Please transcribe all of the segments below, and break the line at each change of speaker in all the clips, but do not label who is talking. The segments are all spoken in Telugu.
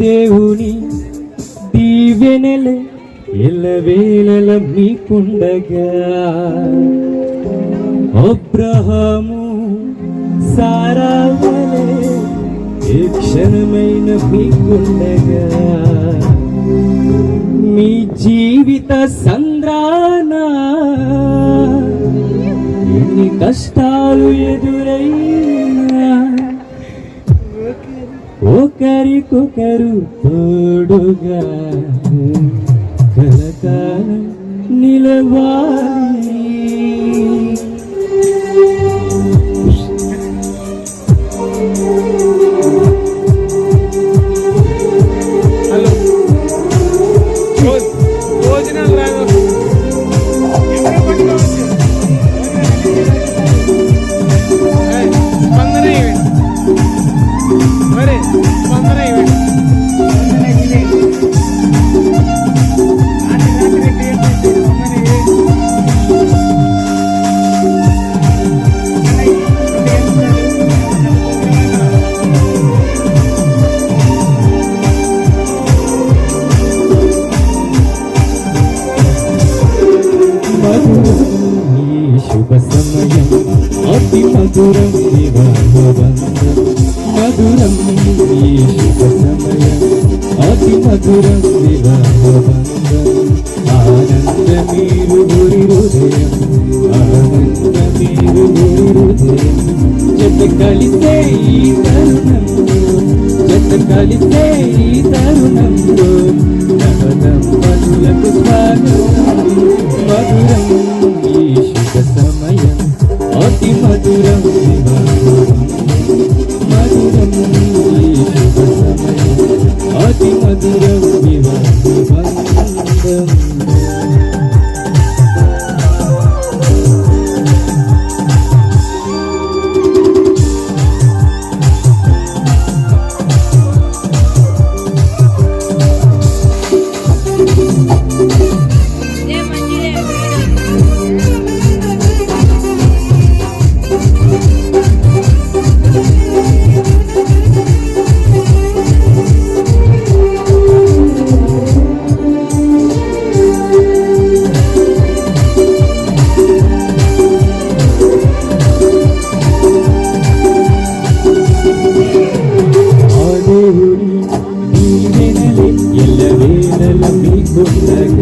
దేవుని దీవెనలే ఎల్లవేళల మీకుండగా. అబ్రహము సారావలే ఏ క్షణమైన మీకుండగా. మీ జీవిత సంద్రాన ఎన్ని కష్టాలు ఎదురైనా ఒకరికొకరు తోడుగా కలకాలం నిలవాలి శుభ సమయం అతి మధురం వివాహ వివాహబంధం మధురం ఈ శుభ సమయం అతి మధురం వివాహబంధం ఆనందమీరు గురి హృదయం ఆనందమీరు గురి హృదయం జత కలిసే ఈ తరుణం జత కలిసే ఈ తరుణం. అతి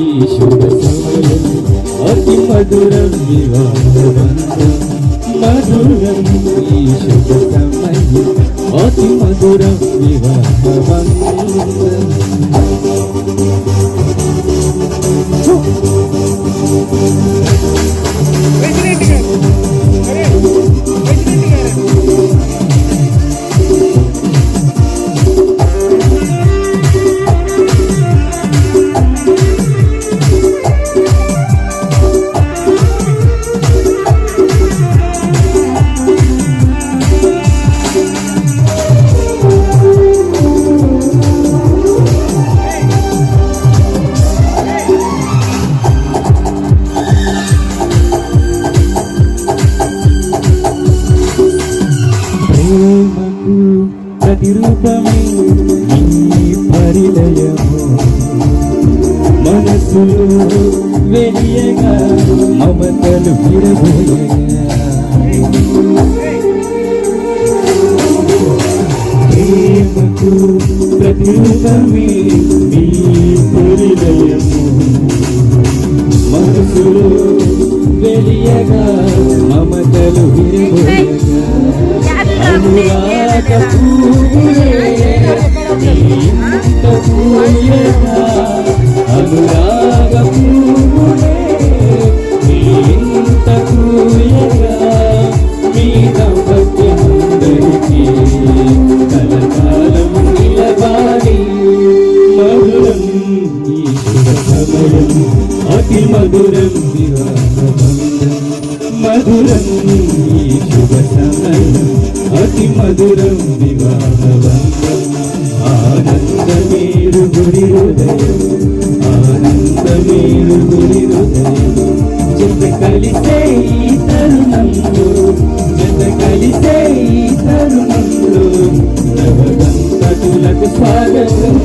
ఈ శుభ సమయం. అతి మధురం వివాహబంధం మధురం ఈ శుభ సమయం. అతి మధురం మనసులో వెలియగా మమతలు విరబోయగా ప్రేమకు ప్రతిరూపమే నీ పరిలయము మనసులో వెలియగా మమతలు విరబోయగా పూలే అనురాగ సమయం అతి మధురం వివాహం ఆనంద మీరు గురి హృదయం. ఆనందమేరు గురి హృదయం. జత కలిసే ఈ తరుణంలో జత కలిసే ఈ తరుణంలో నవదంతతులకు స్వాగతం.